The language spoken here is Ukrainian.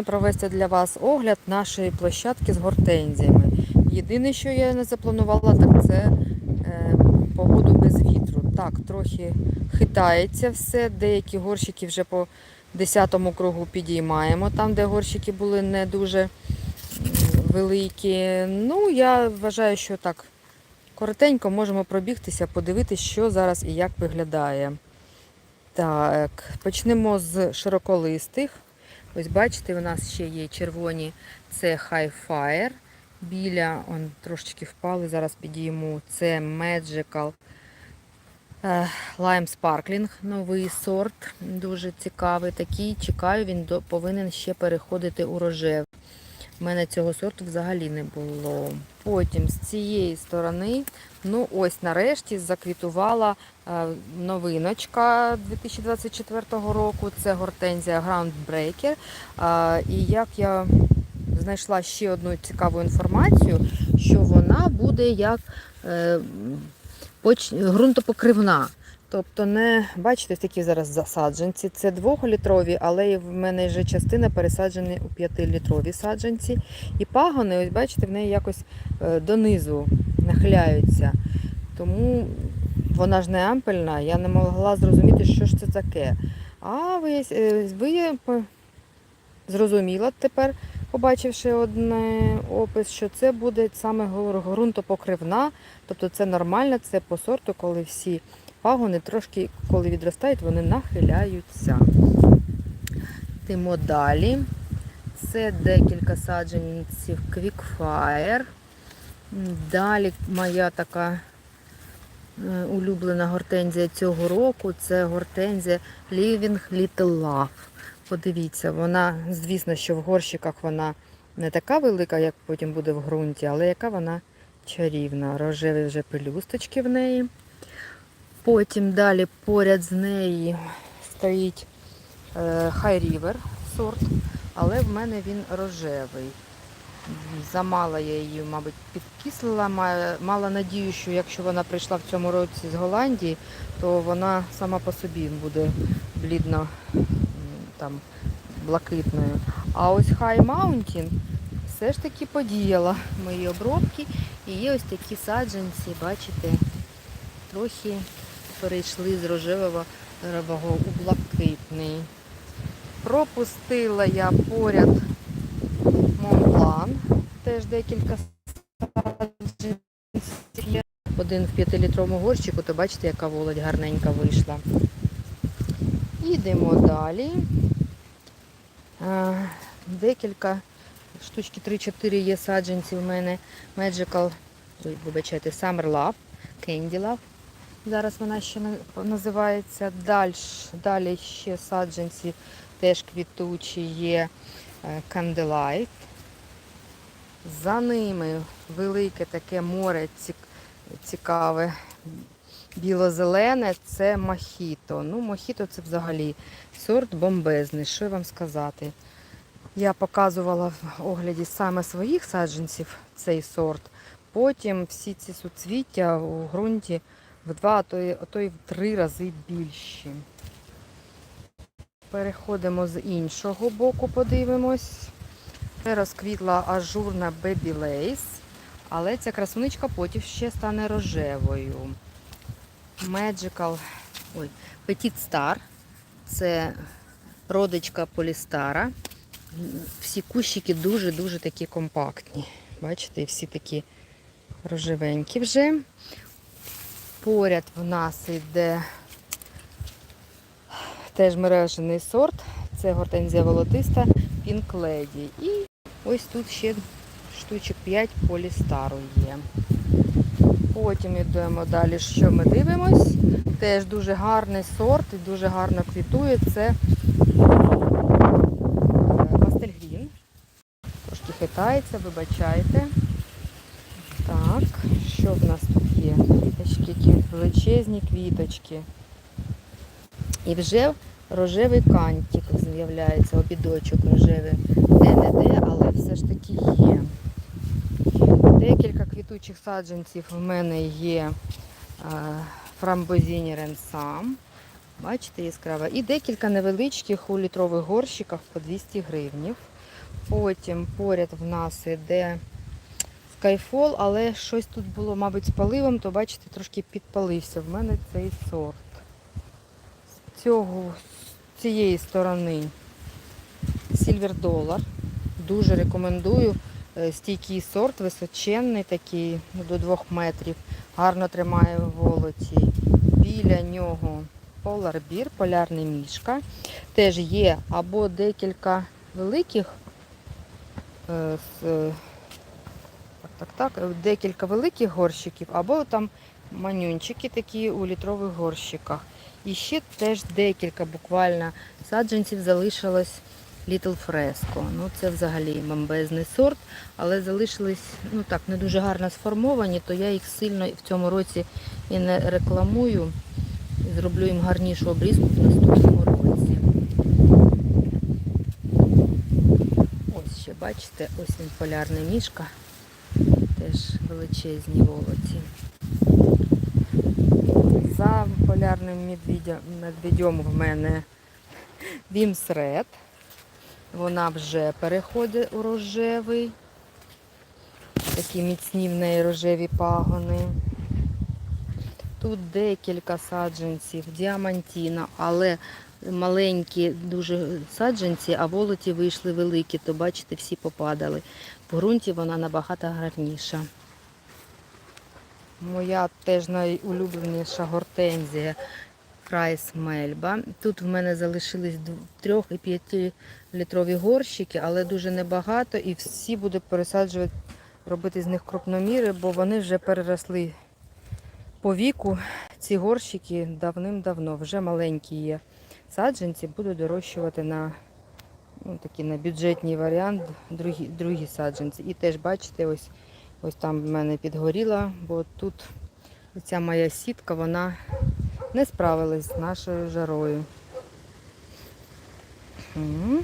Провести для вас огляд нашої площадки з гортензіями. Єдине, що я не запланувала, так це е, погоду без вітру. Так, трохи хитається все. Деякі горщики вже по 10-му кругу підіймаємо, там, де горщики були не дуже великі. Ну, я вважаю, що так коротенько можемо пробігтися, подивитися, що зараз і як виглядає. Так, почнемо з широколистих. Ось бачите, у нас ще є червоні, це High Fire. Біля, он трошечки впали, зараз підійму. Це Magical е, Lime Sparkling, новий сорт, дуже цікавий. Такий чекаю, він повинен ще переходити у рожев. У мене цього сорту взагалі не було. Потім з цієї сторони, ну ось нарешті заквітувала е, новиночка 2024 року. Це гортензія Groundbreaker. Е, І як я знайшла ще одну цікаву інформацію, що вона буде як е, поч- ґрунтопокривна. Тобто не бачите, такі зараз засадженці. Це двохлітрові, але в мене вже частина пересаджені у п'ятилітрові саджанці. І пагони, ось бачите, в неї якось е, донизу нахиляються. Тому вона ж не ампельна, я не могла зрозуміти, що ж це таке. А ви, е, ви зрозуміла тепер, побачивши один опис, що це буде саме ґрунтопокривна, тобто це нормально, це по сорту, коли всі пагони трошки, коли відростають, вони нахиляються. Тимо далі. Це декілька саджанців Quickfire. Далі моя така е, улюблена гортензія цього року це гортензія Living Little Love. Подивіться, вона, звісно, що в горщиках вона не така велика, як потім буде в ґрунті, але яка вона чарівна. Рожеві вже пелюсточки в неї. Потім далі поряд з нею стоїть е, High River сорт, але в мене він рожевий. Замало я її, мабуть, підкислила. Мала надію, що якщо вона прийшла в цьому році з Голландії, то вона сама по собі буде блідно там, блакитною. А ось High Mountain все ж таки подіяла мої обробки. І є ось такі саджанці, бачите, трохи перейшли з рожевого у блакитний. Пропустила я поряд Монблан, теж декілька саджанців. Один в п'ятилітровому горщику, то бачите, яка володь гарненька вийшла. Йдемо далі. Декілька штучки 3-4 є саджанці в мене. Magical, вибачайте, Summer Love, Candy Love. Зараз вона ще називається. Далі, далі ще саджанці теж квітучі є Candlelight. За ними велике таке море цікаве, біло-зелене, це мохіто. Ну, мохіто це взагалі сорт бомбезний, що вам сказати. Я показувала в огляді саме своїх саджанців цей сорт. Потім всі ці суцвіття у ґрунті в два, а то й, а то й в три рази більші. Переходимо з іншого боку, подивимось. Це розквітла ажурна Baby Lace, але ця красуничка потім ще стане рожевою. Magical ой, Petit Star. Це родичка Полістара. Всі кущики дуже-дуже такі компактні. Бачите, і всі такі рожевенькі вже. Поряд в нас йде теж мережений сорт. Це гортензія волотиста Lady. І ось тут ще штучок 5 полістару є. Потім йдемо далі, що ми дивимось. Теж дуже гарний сорт і дуже гарно квітує. Це Пастельгрін. Трошки хитається, вибачайте. Так, що в нас тут Квіточки, які величезні квіточки. І вже рожевий кантик з'являється, обідочок рожевий. Де-не-де, але все ж таки є. Декілька квітучих саджанців в мене є фрамбозіні ренсам. Бачите, яскрава. І декілька невеличких у літрових горщиках по 200 гривнів. Потім поряд в нас іде Skyfall, але щось тут було, мабуть, з паливом, то бачите, трошки підпалився. В мене цей сорт. З цього, з цієї сторони Silver Dollar. Дуже рекомендую. Е, Стійкий сорт, височенний такий, ну, до 2 метрів. Гарно тримає в волоті. Біля нього Bear, полярний мішка. Теж є або декілька великих е, з, е, так, так, е, декілька великих горщиків, або там манюнчики такі у літрових горщиках. І ще теж декілька буквально саджанців залишилось Little Fresco. Ну це взагалі бомбезний сорт, але залишились ну так не дуже гарно сформовані, то я їх сильно в цьому році і не рекламую. Зроблю їм гарнішу обрізку в наступному році. Ось ще бачите, ось він полярний мішка. Теж величезні волоті. За полярним медведем, в мене Вімс Ред. Вона вже переходить у рожевий. Такі міцні в неї рожеві пагони. Тут декілька саджанців, діамантіна, але маленькі дуже саджанці, а волоті вийшли великі, то бачите, всі попадали. В ґрунті вона набагато гарніша. Моя теж найулюбленіша гортензія Крайс Мельба. Тут в мене залишились 3 і 5 літрові горщики, але дуже небагато і всі буду пересаджувати, робити з них крупноміри, бо вони вже переросли по віку. Ці горщики давним-давно, вже маленькі є саджанці, буду дорощувати на ну, такі, на бюджетний варіант другі, другі саджанці. І теж бачите, ось, ось там в мене підгоріла, бо тут ця моя сітка, вона не справилась з нашою жарою. М.